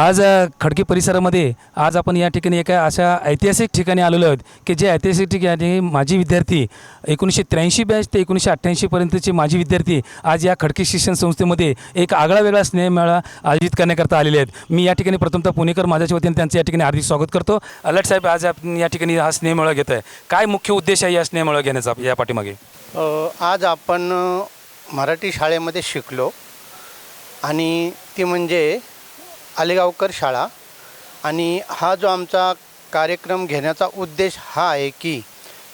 आज खडकी परिसरामध्ये आज आपण या ठिकाणी एका अशा ऐतिहासिक ठिकाणी आलेलो आहोत की जे ऐतिहासिक ठिकाणी माजी विद्यार्थी एकोणीसशे त्र्याऐंशी बॅच ते एकोणीसशे अठ्ठ्याऐंशीपर्यंतचे माजी विद्यार्थी आज या खडकी शिक्षण संस्थेमध्ये एक आगळा वेगळा स्नेहमेळा आयोजित करण्याकरता आलेले आहेत. मी या ठिकाणी प्रथमतः पुणेकर माझ्याच्या वतीने त्यांचं या ठिकाणी हार्दिक स्वागत करतो. अलट साहेब आज आपण या ठिकाणी हा स्नेहमेळा घेत आहे काय मुख्य उद्देश आहे या स्नेहमेळा घेण्याचा या पाठीमागे? आज आपण मराठी शाळेमध्ये शिकलो आणि ती म्हणजे आलेगावकर शाळा. आणि हा जो आमचा कार्यक्रम घेण्याचा उद्देश हा आहे की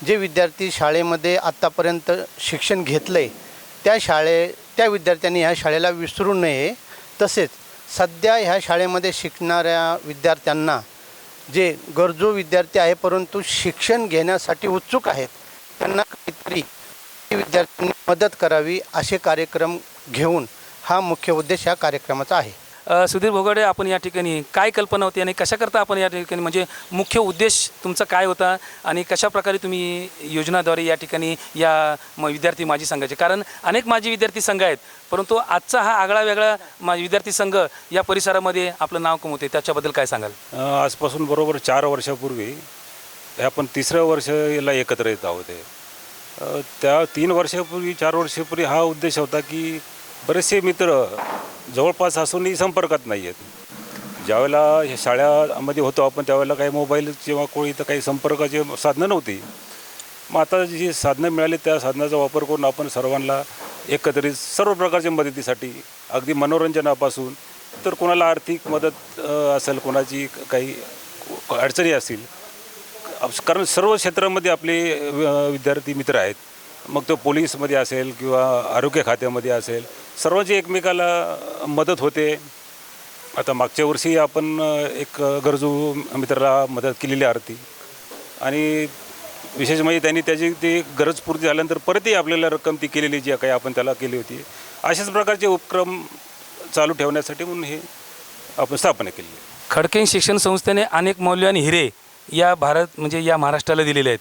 जे विद्यार्थी शाळेमध्ये आत्तापर्यंत शिक्षण घेतलं आहे त्या शाळे त्या विद्यार्थ्यांनी ह्या शाळेला विसरू नये. तसेच सध्या ह्या शाळेमध्ये शिकणाऱ्या विद्यार्थ्यांना जे गरजू विद्यार्थी आहे परंतु शिक्षण घेण्यासाठी उत्सुक आहेत त्यांना काहीतरी विद्यार्थ्यांनी मदत करावी असे कार्यक्रम घेऊन हा मुख्य उद्देश या कार्यक्रमाचा आहे. सुधीर भोगडे आपण या ठिकाणी काय कल्पना होती आणि कशाकरता आपण या ठिकाणी म्हणजे मुख्य उद्देश तुमचा काय होता आणि कशा प्रकारे तुम्ही योजनाद्वारे या ठिकाणी या म विद्यार्थी माजी संघाचे? कारण अनेक माजी विद्यार्थी संघ आहेत परंतु आजचा हा आगळा वेगळा मा विद्यार्थी संघ या परिसरामध्ये आपलं नाव कमवते त्याच्याबद्दल काय सांगाल? आजपासून बरोबर चार वर्षापूर्वी हे आपण तिसऱ्या वर्षाला एकत्र येत आहोत त्या तीन वर्षापूर्वी चार वर्षापूर्वी हा उद्देश होता की बरेचसे मित्र जवळपास असूनही संपर्कात नाही आहेत ज्यावेळेला शाळामध्ये होतो आपण त्यावेळेला काही मोबाईल किंवा कोणी तर काही संपर्काची साधनं नव्हती. मग आता जी साधनं मिळाली त्या साधनाचा वापर करून आपण सर्वांना एकत्रित सर्व प्रकारच्या मदतीसाठी अगदी मनोरंजनापासून तर कोणाला आर्थिक मदत असेल कोणाची काही अडचणी असतील कारण सर्व क्षेत्रामध्ये आपले विद्यार्थी मित्र आहेत. मग तो पोलीसमध्ये असेल किंवा आरोग्य खात्यामध्ये असेल सर्वांची एकमेकाला मदत होते. आता मागच्या वर्षी आपण एक गरजू मित्राला मदत केलेली आरती. आणि विशेष म्हणजे त्यांनी त्याची ती गरज पूर्ती झाल्यानंतर परतही आपल्याला रक्कम ती केलेली जी काही आपण त्याला केली होती. अशाच प्रकारचे उपक्रम चालू ठेवण्यासाठी म्हणून हे आपण स्थापना केली खडकेन शिक्षण संस्थेने अनेक मौल्यवान हिरे या भारत म्हणजे या महाराष्ट्राला दिलेले आहेत.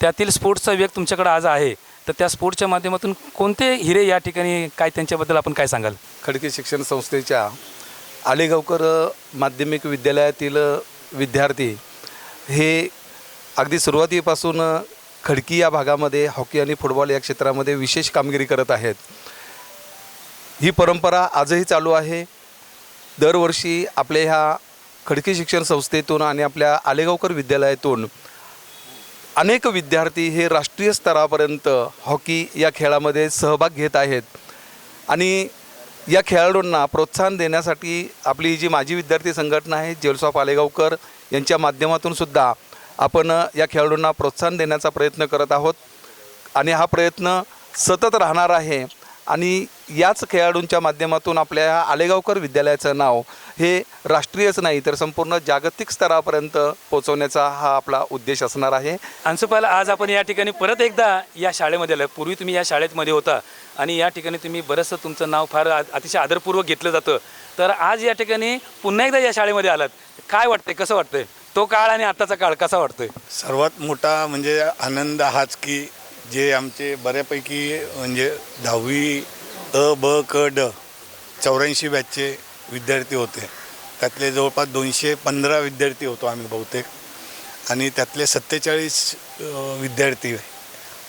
त्यातील स्पोर्ट्सचा वेग तुमच्याकडे आज आहे. तर त्या स्पोर्टच्या माध्यमातून कोणते हिरे या ठिकाणी काय त्यांच्याबद्दल आपण काय सांगाल? खडकी शिक्षण संस्थेच्या आलेगावकर माध्यमिक विद्यालयातील विद्यार्थी हे अगदी सुरुवातीपासून खडकी या भागामध्ये हॉकी आणि फुटबॉल या क्षेत्रामध्ये विशेष कामगिरी करत आहेत. ही परंपरा आजही चालू आहे. दरवर्षी आपल्या ह्या खडकी शिक्षण संस्थेतून आणि आपल्या आलेगावकर विद्यालयातून अनेक विद्यार्थी हे राष्ट्रीय स्तरापर्यंत हॉकी या खेळामध्ये सहभाग घेत आहेत. आणि या खेळाडूंना प्रोत्साहन देण्यासाठी आपली जी माजी विद्यार्थी संघटना आहे जेल्स ऑफ आलेगावकर यांच्या माध्यमातून सुद्धा आपण या खेळाडूंना प्रोत्साहन देण्याचा प्रयत्न करत आहोत. आणि हा प्रयत्न सतत राहणार आहे. आणि याच खेळाडूंच्या माध्यमातून आपल्या ह्या आलेगावकर विद्यालयाचं नाव हे राष्ट्रीयच नाही तर संपूर्ण जागतिक स्तरापर्यंत पोहोचवण्याचा हा आपला उद्देश असणार आहे. अंशुपाला आज आपण या ठिकाणी परत एकदा या शाळेमध्ये आलं पूर्वी तुम्ही या शाळेमध्ये होता आणि या ठिकाणी तुम्ही बरंचसं तुमचं नाव फार आ- अतिशय आदरपूर्वक घेतलं जातं. तर आज या ठिकाणी पुन्हा एकदा या शाळेमध्ये आलात. काय वाटतंय? कसं वाटतंय? तो काळ आणि आताचा काळ कसा वाटतोय? सर्वात मोठा म्हणजे आनंद हाच की जे आमचे बऱ्यापैकी म्हणजे दहावी अ ब क ड चौऱ्याऐंशी बॅचचे विद्यार्थी होते. त्यातले जवळपास दोनशे पंधरा विद्यार्थी होतो आम्ही बहुतेक. आणि त्यातले सत्तेचाळीस विद्यार्थी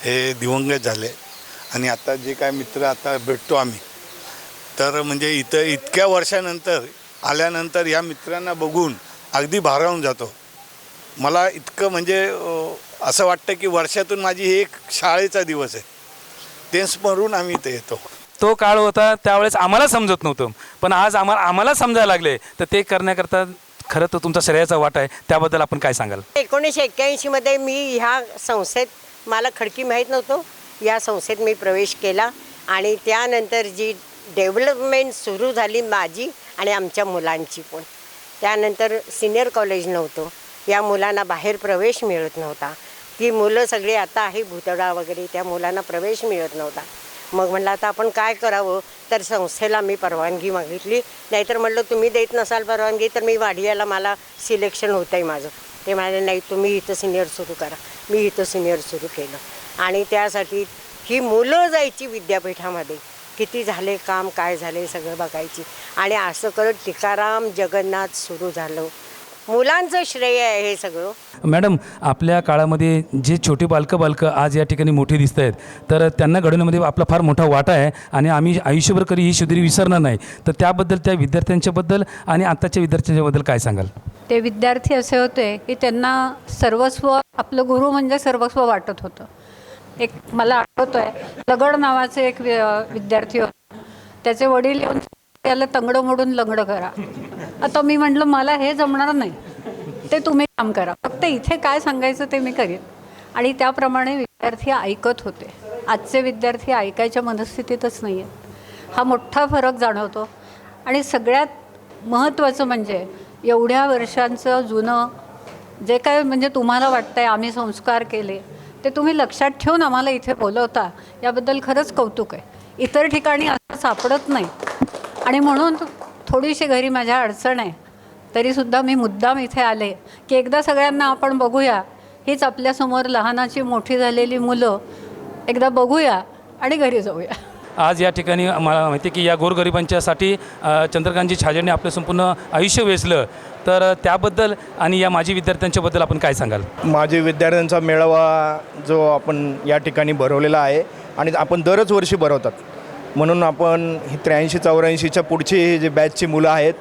हे दिवंगत झाले. आणि आता जे काय मित्र आता भेटतो आम्ही. तर म्हणजे इथं इतक्या वर्षानंतर आल्यानंतर या मित्रांना बघून अगदी भारावून जातो. मला इतकं म्हणजे असं वाटतं की वर्षातून माझी एक शाळेचा दिवस आहे. ते स्मरून आम्ही इथे येतो. तो काळ होता त्यावेळेस आम्हाला समजत नव्हतं. पण आज आम्हाला आम्हाला समजायला लागले तर ते करण्याकरता खरं तर तुमचा श्रेयाचा वाटा आहे. त्याबद्दल आपण काय सांगाल? एकोणीसशे एक्क्याऐंशीमध्ये मी ह्या संस्थेत मला खडकी माहीत नव्हतो. या संस्थेत मी प्रवेश केला आणि त्यानंतर जी डेव्हलपमेंट सुरू झाली माझी आणि आमच्या मुलांची पण. त्यानंतर सिनियर कॉलेज नव्हतं. या मुलांना बाहेर प्रवेश मिळत नव्हता. ती मुलं सगळी आता आहे भुतडा वगैरे त्या मुलांना प्रवेश मिळत नव्हता. मग म्हणलं आता आपण काय करावं? तर संस्थेला मी परवानगी मागितली. नाहीतर म्हणलं तुम्ही देत नसाल परवानगी तर मी वाढियाला मला सिलेक्शन होतं आहे माझं. ते म्हणाले नाही तुम्ही इथं सिनियर सुरू करा. मी इथं सिनियर सुरू केलं. आणि त्यासाठी ही मुलं जायची विद्यापीठामध्ये. किती झाले काम काय झाले सगळं बघायची. आणि असं करत टिकाराम जगन्नाथ सुरू झालं. मुलांचं श्रेय आहे हे सगळं. मॅडम आपल्या काळामध्ये जे छोटे बालकं बालकं आज या ठिकाणी मोठी दिसत आहेत तर त्यांना घडवण्यामध्ये आपला फार मोठा वाटा आहे आणि आम्ही आयुष्यभर कधी ही शुद्री विसरणार नाही. तर त्याबद्दल त्या विद्यार्थ्यांच्याबद्दल आणि आत्ताच्या विद्यार्थ्यांच्याबद्दल काय सांगाल? ते विद्यार्थी असे होते की त्यांना सर्वस्व आपलं गुरु म्हणजे सर्वस्व वाटत होतं. एक मला आठवतं आहे लगड नावाचे एक विद्यार्थी होते. त्याचे वडील येऊन त्याला तंगडं मोडून लंगडं करा. आता मी म्हटलं मला हे जमणार नाही. ते तुम्ही काम करा. फक्त इथे काय सांगायचं ते मी करीन. आणि त्याप्रमाणे विद्यार्थी ऐकत होते. आजचे विद्यार्थी ऐकायच्या मनस्थितीतच नाही आहेत हा मोठा फरक जाणवतो. आणि सगळ्यात महत्त्वाचं म्हणजे एवढ्या वर्षांचं जुनं जे काय म्हणजे तुम्हाला वाटतंय आम्ही संस्कार केले. ते तुम्ही लक्षात ठेवून आम्हाला इथे बोलवता याबद्दल खरंच कौतुक आहे. इतर ठिकाणी असं सापडत नाही. आणि म्हणून थोडीशी घरी माझ्या अडचण आहे. तरीसुद्धा मी मुद्दाम इथे आले की एकदा सगळ्यांना आपण बघूया. हीच आपल्यासमोर लहानाची मोठी झालेली मुलं एकदा बघूया आणि घरी जाऊया. आज या ठिकाणी मला माहिती आहे की या गोरगरिबांच्यासाठी चंद्रकांतजी छाजेडने आपलं संपूर्ण आयुष्य वेचलं. तर त्याबद्दल आणि या माजी विद्यार्थ्यांच्याबद्दल आपण काय सांगाल? माझे विद्यार्थ्यांचा मेळावा जो आपण या ठिकाणी भरवलेला आहे आणि आपण दरच वर्षी भरवतात. म्हणून आपण ही त्र्याऐंशी चौऱ्याऐंशीच्या पुढची जे बॅचची मुलं आहेत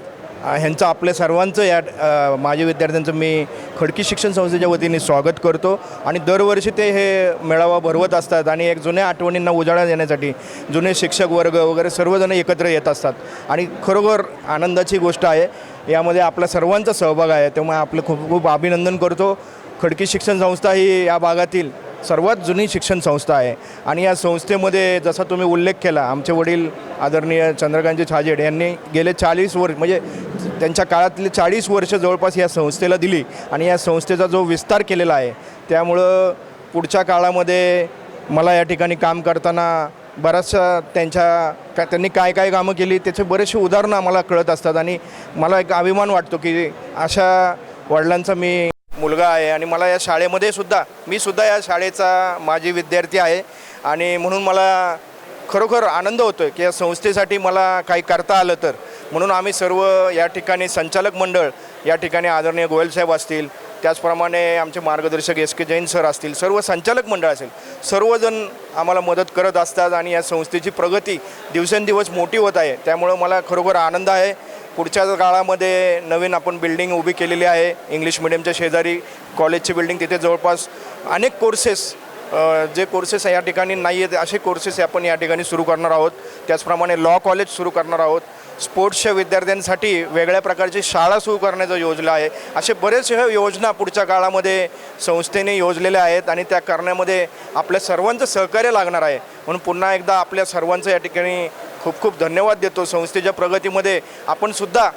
ह्यांचं आपल्या सर्वांचं या अ, माझ्या विद्यार्थ्यांचं मी खडकी शिक्षण संस्थेच्या वतीने स्वागत करतो. आणि दरवर्षी ते हे मेळावा भरवत असतात आणि एक जुन्या आठवणींना उजाळा देण्यासाठी जुने शिक्षक वर्ग वगैरे सर्वजण एकत्र येत असतात. आणि खरोखर आनंदाची गोष्ट आहे यामध्ये आपला सर्वांचा सहभाग आहे. त्यामुळे आपलं खूप खूप अभिनंदन करतो. खडकी शिक्षण संस्था ही या भागातील सर्वात जुनी शिक्षण संस्था आहे. आणि या संस्थेमध्ये जसा तुम्ही उल्लेख केला आमचे वडील आदरणीय चंद्रकांतजी छाजेड यांनी गेले चाळीस वर्ष म्हणजे त्यांच्या काळातले चाळीस वर्ष जवळपास या संस्थेला दिली. आणि या संस्थेचा जो विस्तार केलेला आहे त्यामुळं पुढच्या काळामध्ये मला या ठिकाणी काम करताना बऱ्याचशा त्यांच्या का त्यांनी काय काय कामं केली त्याचे बरेचसे उदाहरणं आम्हाला कळत असतात. आणि मला एक अभिमान वाटतो की अशा वडिलांचा मी मुलगा आहे आणि मला या शाळेमध्ये सुद्धा मी सुद्धा या शाळेचा माजी विद्यार्थी आहे. आणि म्हणून मला खरोखर आनंद होतो आहे की या संस्थेसाठी मला काही करता आलं तर. म्हणून आम्ही सर्व या ठिकाणी संचालक मंडळ या ठिकाणी आदरणीय गोयलसाहेब असतील त्याचप्रमाणे आमचे मार्गदर्शक एस के जैन सर असतील सर्व संचालक मंडळ असेल सर्वजण आम्हाला मदत करत असतात आणि या संस्थेची प्रगती दिवसेंदिवस मोठी होत आहे. त्यामुळं मला खरोखर आनंद आहे. पुढच्या काळामध्ये नवीन आपण बिल्डिंग उभी केलेली आहे. इंग्लिश मिडियमच्या शेजारी कॉलेजची बिल्डिंग तिथे जवळपास अनेक कोर्सेस जे कोर्सेस या ठिकाणी नाही आहेत असे कोर्सेस आपण या ठिकाणी सुरू करणार आहोत. त्याचप्रमाणे लॉ कॉलेज सुरू करणार आहोत. स्पोर्ट्सच्या विद्यार्थ्यांसाठी वेगळ्या प्रकारची शाळा सुरू करण्याचं योजना आहे. असे बरेच योजना पुढच्या काळामध्ये संस्थेने योजलेल्या आहेत आणि त्या करण्यामध्ये आपल्या सर्वांचं सहकार्य लागणार आहे. म्हणून पुन्हा एकदा आपल्या सर्वांचं या ठिकाणी खूप खूप धन्यवाद देतो. संस्थेच्या प्रगतीमध्ये आपण सुद्धा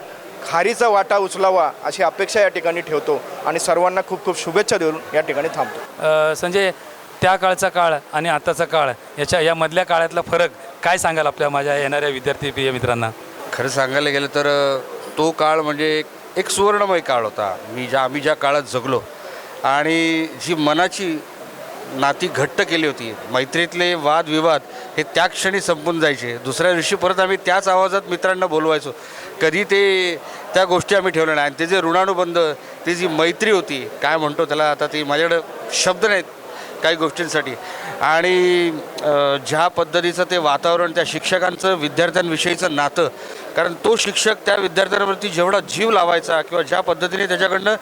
खारीचा वाटा उचलावा अशी अपेक्षा या ठिकाणी ठेवतो आणि सर्वांना खूप खूप शुभेच्छा देऊन या ठिकाणी थांबतो. संजय त्या काळचा काळ आणि आताचा काळ याच्या या मधल्या काळातला फरक काय सांगाल आपल्या माझ्या येणाऱ्या विद्यार्थी प्रिय मित्रांना? खरं सांगायला गेलं तर तो काळ म्हणजे एक- एक सुवर्णमय काळ होता. मी ज्या आम्ही ज्या काळात जगलो आणि जी मनाची नाती घट्ट केली होती मैत्रीतले वादविवाद हे त्या क्षणी संपून जायचे. दुसऱ्या दिवशी परत आम्ही त्याच आवाजात मित्रांना बोलवायचो. कधी ते त्या गोष्टी आम्ही ठेवल्या नाही. आणि ते जे ऋणानुबंध ती जी मैत्री होती काय म्हणतो त्याला आता ती माझ्याकडं शब्द नाहीत काही गोष्टींसाठी. आणि ज्या पद्धतीचं ते वातावरण त्या शिक्षकांचं विद्यार्थ्यांविषयीचं नातं कारण तो शिक्षक त्या विद्यार्थ्यांवरती जेवढा जीव लावायचा किंवा ज्या पद्धतीने त्याच्याकडनं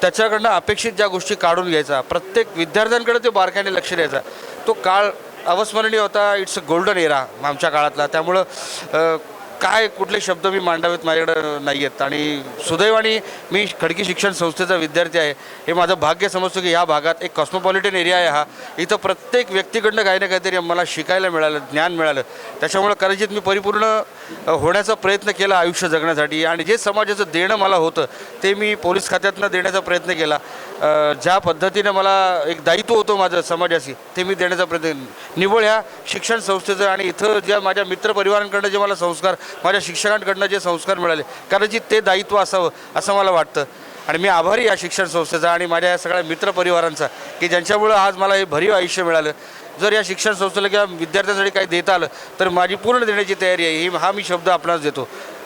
त्याच्याकडनं अपेक्षित ज्या गोष्टी काढून घ्यायचा प्रत्येक विद्यार्थ्यांकडे ते बारकाईने लक्ष द्यायचा. तो काळ अवस्मरणीय होता. इट्स अ गोल्डन एरा आमच्या काळातला. त्यामुळं काय कुठले शब्द मी मांडावेत माझ्याकडं नाही आहेत आणि सुदैवाने मी खडकी शिक्षण संस्थेचा विद्यार्थी आहे. हे माझं भाग्य समजतो की या भागात एक कॉस्मोपॉलिटन एरिया आहे हा. इथं प्रत्येक व्यक्तीकडनं काही ना काहीतरी मला शिकायला मिळालं ज्ञान मिळालं. त्याच्यामुळं कदाचित मी परिपूर्ण होण्याचा प्रयत्न केला आयुष्य जगण्यासाठी. आणि जे समाजाचं देणं मला होतं ते मी पोलीस खात्यातनं देण्याचा प्रयत्न केला. ज्या पद्धतीनं मला एक दायित्व होतं माझं समाजाशी ते मी देण्याचा प्रयत्न निव्वळ ह्या शिक्षण संस्थेचं आणि इथं ज्या माझ्या मित्रपरिवारांकडनं जे मला संस्कार माझ्या शिक्षकांकडनं जे संस्कार मिळाले कदाचित ते दायित्व असावं असं मला वाटतं. आणि मी आभारी या शिक्षण संस्थेचा आणि माझ्या या सगळ्या मित्रपरिवारांचा की ज्यांच्यामुळं आज मला हे भरीव आयुष्य मिळालं. जर या शिक्षण संस्थेला किंवा विद्यार्थ्यांसाठी काही देता आलं तर माझी पूर्ण देण्याची तयारी आहे. ही हा मी शब्द आपणास देतो.